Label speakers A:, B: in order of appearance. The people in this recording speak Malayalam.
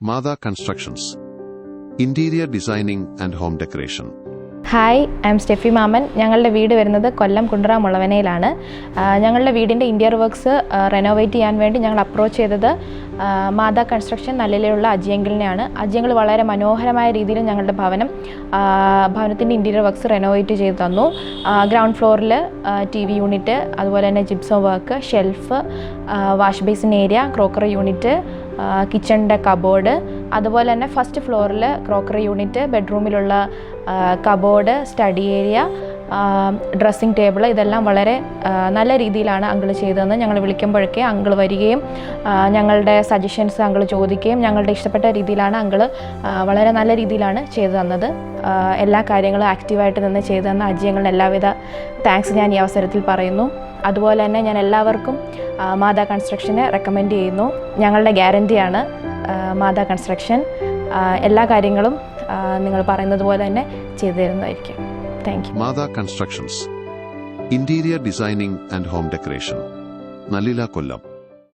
A: Matha constructions interior designing and home decoration
B: hi I am Steffi Mammen ഞങ്ങളുടെ വീട് വരുന്നത് കൊല്ലം കുണ്ടറ മുളവനയിലാണ്. ഞങ്ങളുടെ വീടിന്റെ ഇന്റീരിയർ വർക്ക്സ് റെനോവേറ്റ് ചെയ്യാൻ വേണ്ടി ഞങ്ങൾ അപ്രോച്ച് ചെയ്തത് മാതാ കൺസ്ട്രക്ഷൻ നല്ലിലുള്ള അജിയങ്കിളിനെയാണ്. അജിയങ്കിൾ വളരെ മനോഹരമായ രീതിയിൽ ഞങ്ങളുടെ ഭവനം ഭവനത്തിന്റെ ഇന്റീരിയർ വർക്ക്സ് റെനോവേറ്റ് ചെയ്ത് തന്നു. ഗ്രൗണ്ട് ഫ്ലോറിൽ ടി വി യൂണിറ്റ് അതുപോലെ തന്നെ gypsum work shelf wash basin area crockery unit കിച്ചണിന്റെ cupboard അതുപോലെ തന്നെ ഫസ്റ്റ് ഫ്ലോറിൽ crockery unit ബെഡ്റൂമിലുള്ള cupboard study area dressing table ഇതെല്ലാം വളരെ നല്ല രീതിയിലാണ് അങ്കിൾ ചെയ്തതെന്ന് ഞങ്ങൾ വിളിക്കുമ്പോഴൊക്കെ അങ്കിൾ വരികയും ഞങ്ങളുടെ സജഷൻസ് അങ്കിൾ ചോദിക്കുകയും ഞങ്ങളുടെ ഇഷ്ടപ്പെട്ട രീതിയിലാണ് അങ്കിൾ വളരെ നല്ല രീതിയിലാണ് ചെയ്തു തന്നത്. എല്ലാ കാര്യങ്ങളും ആക്റ്റീവായിട്ട് നിന്ന് ചെയ്തു തന്ന അജിയങ്ങളുടെ എല്ലാവിധ താങ്ക്സ് ഞാൻ ഈ അവസരത്തിൽ പറയുന്നു. അതുപോലെ തന്നെ ഞാൻ എല്ലാവർക്കും മാതാ കൺസ്ട്രക്ഷനെ റെക്കമെൻഡ് ചെയ്യുന്നു. ഞങ്ങളുടെ ഗ്യാരന്റിയാണ് മാതാ കൺസ്ട്രക്ഷൻ എല്ലാ കാര്യങ്ങളും നിങ്ങൾ പറയുന്നത് പോലെ തന്നെ ചെയ്തു തരുന്നതായിരിക്കും. Thank you
A: Matha constructions interior designing and home decoration Nallila Kollam